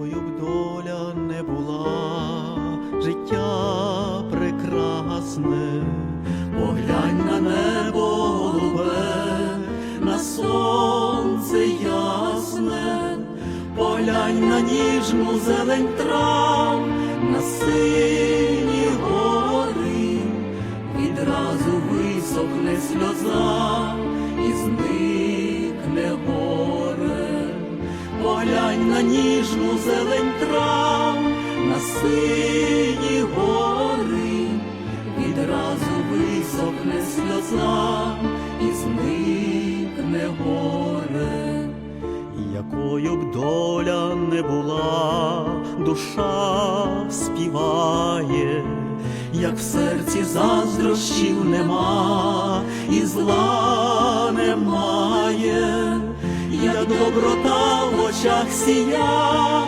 якою б доля не була, життя прекрасне, поглянь на небо голубе, на сонце ясне, поглянь на ніжну зелень трав, на сині гори, відразу висохне сльоза Поглянь на ніжну зелень трав, на сині гори, відразу висохне сльоза і зникне горе. Якою б доля не була, душа співає, як в серці заздрощів нема, і зла доброта в очах сія.